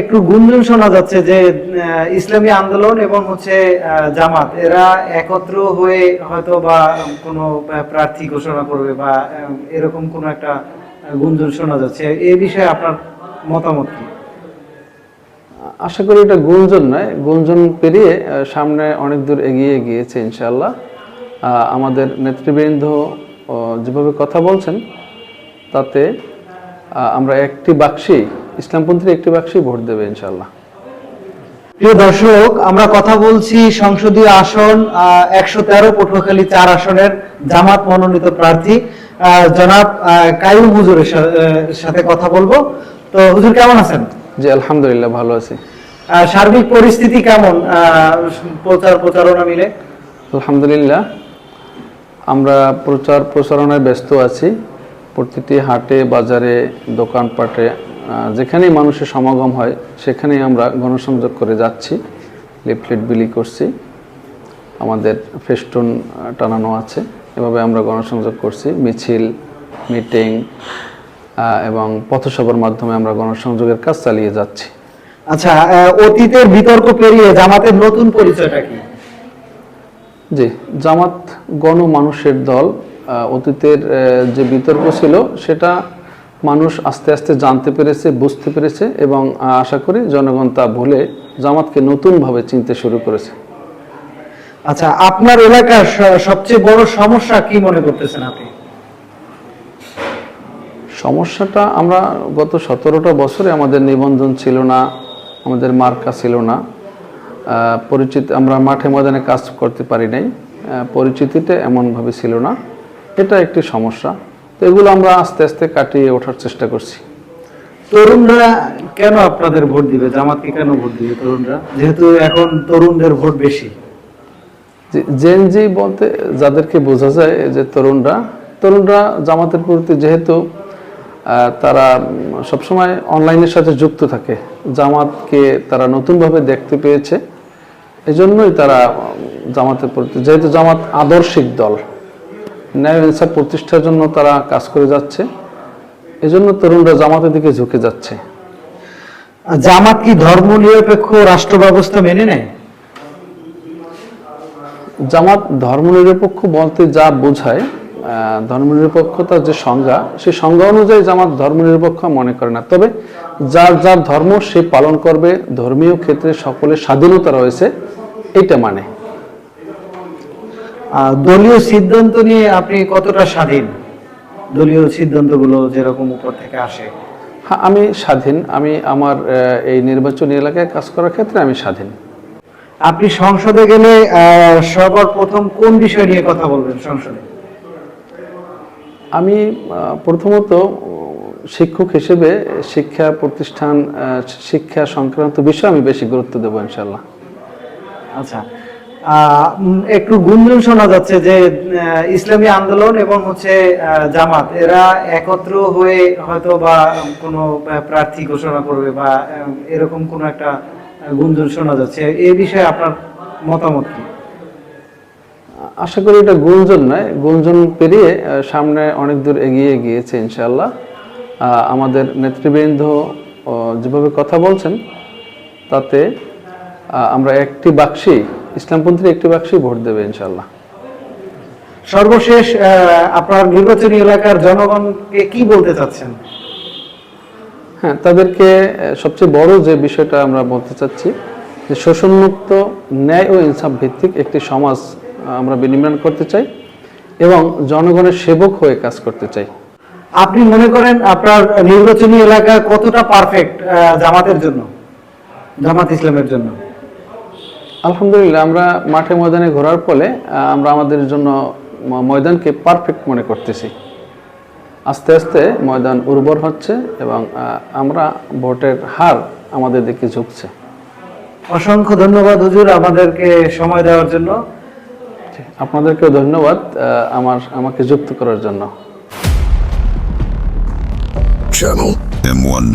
একটু গুঞ্জন শোনা যাচ্ছে যে ইসলামী আন্দোলন এবং হচ্ছে জামাত, এরা একত্র হয়ে হয়তো বা কোনো প্রার্থী ঘোষণা করবে বা এরকম কোনো একটা গুঞ্জন শোনা যাচ্ছে। এ বিষয়ে আপনার মতামত কি? আশা করি এটা গুঞ্জন নয়। গুঞ্জন পেরিয়ে সামনে অনেক দূর এগিয়ে গিয়েছে ইনশাল্লাহ আমাদের নেতৃবৃন্দ যেভাবে কথা বলছেন, তাতে আমরা একটি বাক্সেই ইসলামপন্থীর একটি বাক্সেই ভোট দেবে ইনশাআল্লাহ। প্রিয় দর্শক আমরা কথা বলছি সংসদীয় আসন একশো তেরো পটুয়াখালী চার আসনের জামাত মনোনীত প্রার্থী। জনাব কাইম হুজুরের সাথে কথা বলব। তো হুজুর কেমন আছেন? জি আলহামদুলিল্লাহ ভালো আছি। সার্বিক পরিস্থিতি কেমন? প্রচার প্রচারণা মিলে? আলহামদুলিল্লাহ আমরা প্রচার প্রচারণায় ব্যস্ত আছি। প্রতিটি হাটে বাজারে দোকানপাটে যেখানেই মানুষের সমাগম হয় সেখানেই আমরা গণসংযোগ করে যাচ্ছি। লিফলেট বিলি করছি। আমাদের ফেস্টুন টানানো আছে। এভাবে আমরা গণসংযোগ করছি। মিছিল মিটিং এবং পথসভার মাধ্যমে আমরা গণসংযোগের কাজ চালিয়ে যাচ্ছি। আচ্ছা অতীতের বিতর্ক পেরিয়ে জামাতের নতুন পরিচয়টা কি? জি জামাত গণমানুষের দল অতীতের যে বিতর্ক ছিল সেটা মানুষ আস্তে আস্তে জানতে পেরেছে বুঝতে পেরেছে এবং আশা করি জনগণ তা ভুলে জামাতকে নতুনভাবে চিনতে শুরু করেছে। আচ্ছা আপনার এলাকার সবচেয়ে বড় সমস্যা কি মনে করতেছেন আপনি? সমস্যাটা আমরা গত সতেরোটা বছরে আমাদের নিবন্ধন ছিল না আমাদের মার্কা ছিল না। পরিচিত আমরা মাঠে ময়দানে কাজ করতে পারি নাই। আহ, পরিচিতিটা এমনভাবে ছিল না। এটা একটি সমস্যা। তো এগুলো আমরা আস্তে আস্তে কাটিয়ে ওঠার চেষ্টা করছি। তরুণরা কেন আপনাদের ভোট দিবে? জামাতকে কেন ভোট দিবে তরুণরা? যেহেতু এখন তরুণদের ভোট বেশি। জেনজি বলতে যাদেরকে বোঝা যায় যে তরুণরা তরুণরা জামাতের প্রতি যেহেতু তারা সবসময় অনলাইনের সাথে যুক্ত থাকে জামাতকে তারা নতুনভাবে দেখতে পেয়েছে এজন্যই তারা জামাতের প্রতি যেহেতু জামাত আদর্শিক দল ন্যায় ইনসাফ প্রতিষ্ঠার জন্য তারা কাজ করে যাচ্ছে। এজন্য তরুণরা জামাতের দিকে ঝুঁকে যাচ্ছে। জামাত কি ধর্ম নিরপেক্ষ রাষ্ট্র ব্যবস্থা মেনে নেয়? জামাত ধর্মনিরপেক্ষ বলতে যা বোঝায় আহ, ধর্মনিরপেক্ষতার যে সংজ্ঞা সেই সংজ্ঞা অনুযায়ী জামাত ধর্ম নিরপেক্ষ মনে করে না। তবে যার যার ধর্ম সে পালন করবে ধর্মীয় ক্ষেত্রে সকলের স্বাধীনতা রয়েছে এটা মানে। দলীয় সিদ্ধান্ত নিয়ে আপনি কতটা স্বাধীন? দলীয় সিদ্ধান্তগুলো যেরকম উপর থেকে আসে। হ্যাঁ আমি স্বাধীন। আমি আমার এই নির্বাচনী এলাকায় কাজ করার ক্ষেত্রে আমি স্বাধীন। আপনি সংসদে গেলে সবার প্রথম কোন বিষয় নিয়ে কথা বলবেন সংসদে? আমি প্রথমত শিক্ষক হিসেবে শিক্ষা প্রতিষ্ঠান শিক্ষা সংক্রান্ত বিষয়ে আমি বেশি গুরুত্ব দেবো ইনশাল্লাহ আচ্ছা। একটু গুঞ্জন শোনা যাচ্ছে যে ইসলামী আন্দোলন এবং হচ্ছে জামাত, এরা একত্র হয়ে হয়তো বা কোনো প্রার্থী ঘোষণা করবে বা এরকম কোনো একটা গুঞ্জন শোনা যাচ্ছে। এ বিষয়ে আপনার মতামত কি? আশা করি এটা গুঞ্জন নয়। গুঞ্জন পেরিয়ে সামনে অনেক দূর এগিয়ে গিয়েছে ইনশাল্লাহ আমাদের নেতৃবৃন্দ যেভাবে কথা বলছেন, তাতে আমরা একটি বাক্সেই ইসলামপন্থীর একটি বাক্সেই ভোট দেবে ইনশাআল্লাহ। সর্বশেষ আপনার নির্বাচনী এলাকার জনগণকে কি বলতে চাচ্ছেন? হ্যাঁ তাদেরকে সবচেয়ে বড় যে বিষয়টা আমরা বলতে চাচ্ছি যে শোষণমুক্ত ন্যায় ও ইনসাফ ভিত্তিক একটি সমাজ আমরা বিনির্মাণ করতে চাই এবং জনগণের সেবক হয়ে কাজ করতে চাই। আপনি মনে করেন আপনার নির্বাচনী এলাকা কতটা পারফেক্ট জামাতের জন্য জামাত ইসলামের জন্য? আলহামদুলিল্লাহ আমরা মাঠে ময়দানে ঘোরার ফলে আমরা আমাদের জন্য ময়দানকে পারফেক্ট মনে করতেছি। আস্তে আস্তে ময়দান উর্বর হচ্ছে এবং আমরা ভোটের হার আমাদের দিকে ঝুঁকছে। অসংখ্য ধন্যবাদ হুজুর আমাদেরকে সময় দেওয়ার জন্য। আপনাদেরকেও ধন্যবাদ আমার আমাকে যুক্ত করার জন্য। Channel M1